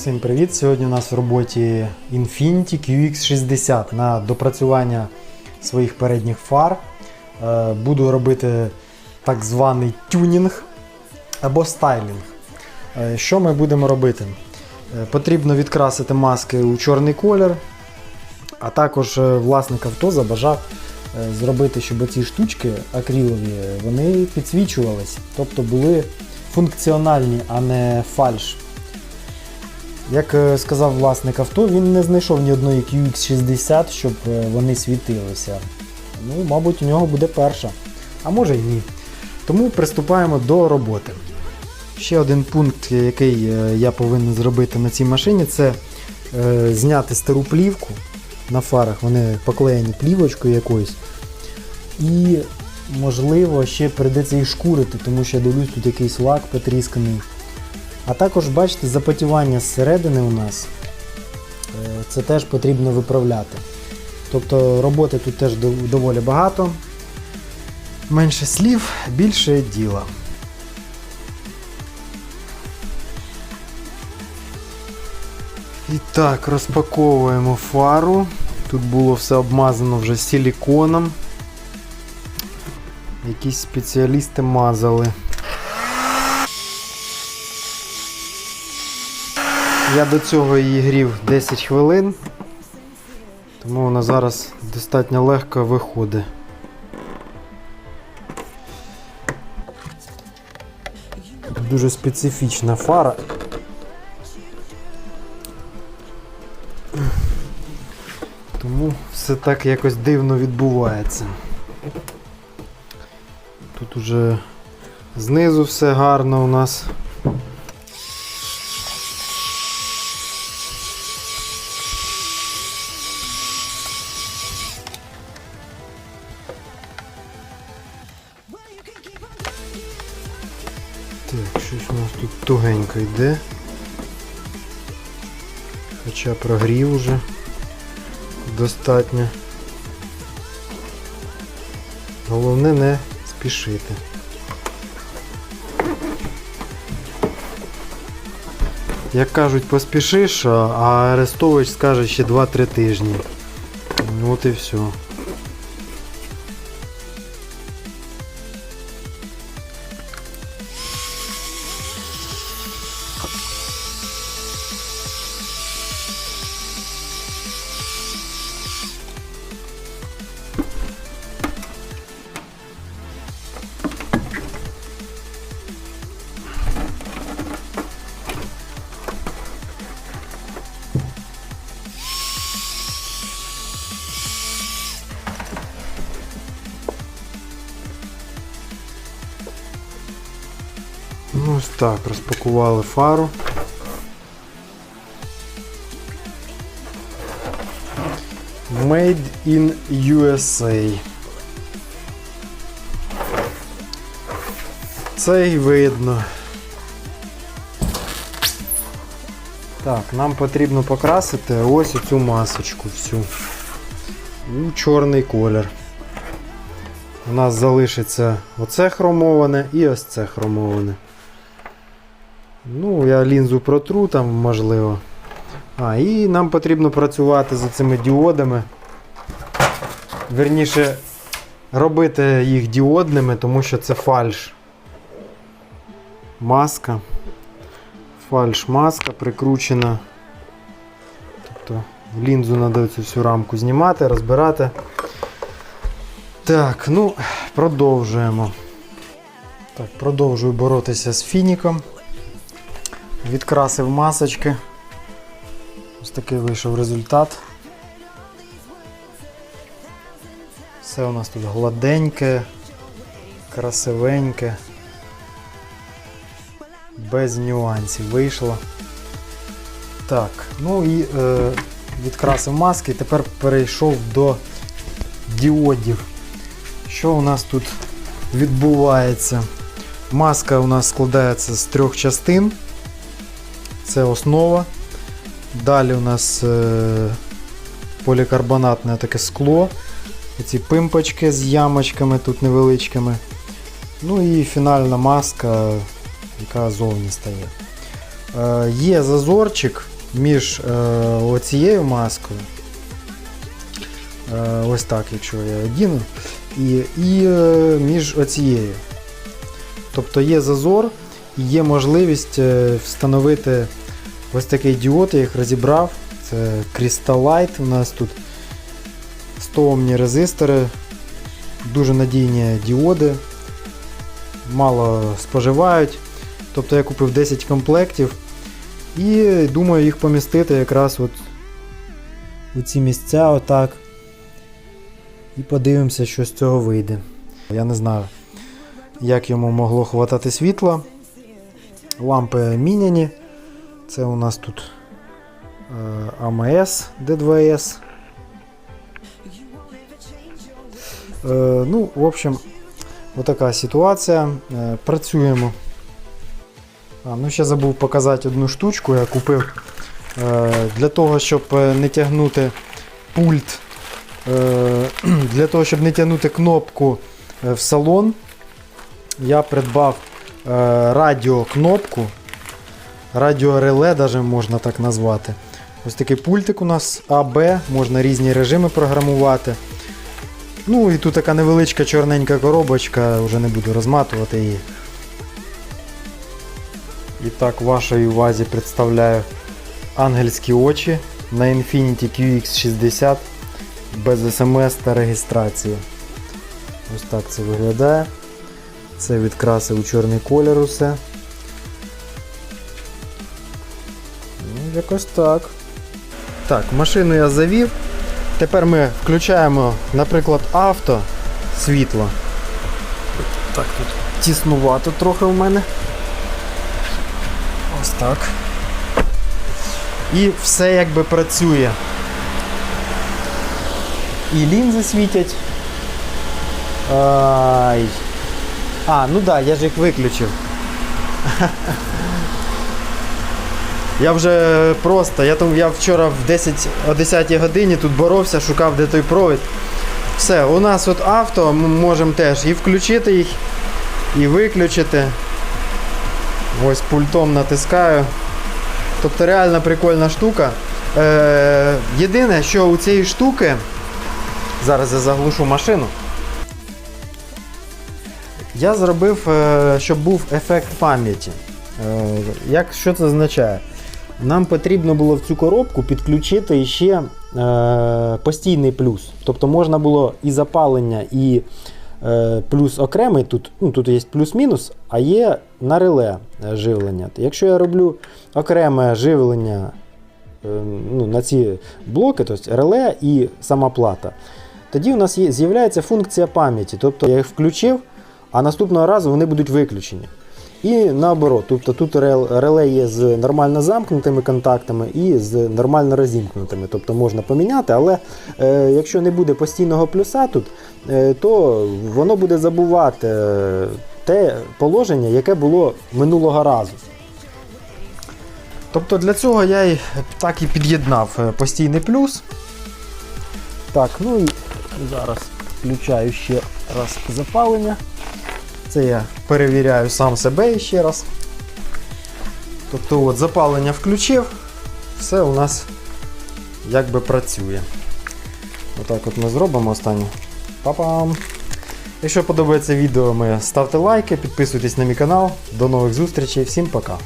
Всім привіт! Сьогодні у нас в роботі Infiniti QX60 на допрацювання своїх передніх фар. Е, Буду робити так званий тюнінг або стайлінг. Е, Що ми будемо робити? Е, Потрібно відкрасити маски у чорний колір, а також власник авто забажав зробити, щоб ці штучки акрилові вони підсвічувались, тобто були функціональні, а не фальш. Як е, сказав власник авто, він не знайшов ні одної QX60, щоб е, вони світилися. Ну, мабуть, у нього буде перша. А може й ні. Тому приступаємо до роботи. Ще один пункт, який е, я повинен зробити на цій машині, це зняти стару плівку на фарах. Вони поклеєні плівочкою якоюсь. І, можливо, ще прийдеться їх шкурити, тому що я дивлюсь, тут якийсь лак потрісканий. А також, бачите, запотівання зсередини у нас. Е, Це теж потрібно виправляти. Тобто роботи тут теж доволі багато. Менше слів, більше діла. І так, розпаковуємо фару. Тут було все обмазано вже силіконом. Якісь спеціалісти мазали. Я до цього її грів 10 хвилин, тому вона зараз достатньо легко виходить. Дуже специфічна фара. Тому все так якось дивно відбувається. Тут уже знизу все гарно у нас. Щось у нас тут тугенько йде. Хоча прогрів уже достатньо. Головне не спішити. Як кажуть, поспішиш, а а Арестович скаже ще 2-3 тижні. От і все. Ну ось так, розпакували фару. Made in USA. Це і видно. Так, нам потрібно покрасити ось цю масочку всю. У чорний колір. У нас залишиться оце хромоване і ось це хромоване. Ну, я лінзу протру там, можливо. А, і нам потрібно працювати з цими діодами. Верніше, робити їх діодними, тому що це фальш. Маска. Фальш маска прикручена. Тобто лінзу треба цю всю рамку знімати, розбирати. Так, ну, продовжуємо. Так, продовжую боротися з фініком. Відкрасив масочки. Ось такий вийшов результат. Все у нас тут гладеньке, красивеньке, без нюансів вийшло. Так, ну і е, відкрасив маски, тепер перейшов до діодів. Що у нас тут відбувається? Маска у нас складається з трьох частин. Це основа. Далі у нас е, полікарбонатне таке скло. Ці пимпочки з ямочками тут невеличкими. Ну і фінальна маска, яка зовні стає. Е, є зазорчик між е, оцією маскою. Е, ось так, якщо я одіну. І, і е, між оцією. Тобто є зазор є можливість е, встановити ось такий діод, я їх розібрав. Це Crystal Light у нас тут 100 Омні резистори, дуже надійні діоди, мало споживають. Тобто я купив 10 комплектів і думаю їх помістити якраз от у ці місця отак. І подивимося, що з цього вийде. Я не знаю, як йому могло хватати світла. Лампи міняні. Це у нас тут е, АМС D2S. Е, ну, в общем, отака ситуація. Е, працюємо. А, ну ще забув показати одну штучку, я купив для того, щоб не тягнути пульт, для того, щоб не тягнути кнопку в салон, я придбав радіокнопку, радіореле, даже можна так назвати. Ось такий пультик у нас АБ, можна різні режими програмувати. Ну і тут така невеличка чорненька коробочка, вже не буду розматувати її. І так, вашій увазі представляю ангельські очі на Infiniti QX60 без смс та реєстрації. Ось так це виглядає. Це відкрасив у чорний колір усе. Ну, якось так. Так, машину я завів. Тепер ми включаємо, наприклад, авто світло. Так, тут тіснувато трохи в мене. Ось так. І все якби працює. І лінзи світять. Ай. А, ну так, да, я ж їх виключив. Я вже просто, я, там, я вчора в 10, о 10 годині тут боровся, шукав де той провід. Все, у нас от авто, ми можемо теж і включити їх, і виключити. Ось пультом натискаю. Тобто реально прикольна штука. Е, єдине, що у цієї штуки. Зараз я заглушу машину. Я зробив, е, щоб був ефект пам'яті. Е, як, що це означає? Нам потрібно було в цю коробку підключити ще е, постійний плюс. Тобто можна було і запалення, і плюс окремий. Тут ну, тут є плюс-мінус, а є на реле живлення. Якщо я роблю окреме живлення ну, на ці блоки, тобто реле і сама плата, тоді у нас з'являється функція пам'яті. Тобто я їх включив, а наступного разу вони будуть виключені. І наоборот, тобто тут рел- реле є з нормально замкнутими контактами і з нормально розімкнутими. Тобто можна поміняти, але е, якщо не буде постійного плюса тут, е, то воно буде забувати е, те положення, яке було минулого разу. Тобто для цього я й так і під'єднав е, постійний плюс. Так, ну і зараз включаю ще раз запалення. Це я перевіряю сам себе ще раз. Тобто от запалення включив, все у нас якби працює. Отак от ми зробимо останнє. Па-пам! Якщо подобається відео, ми ставте лайки, підписуйтесь на мій канал. До нових зустрічей, всім пока!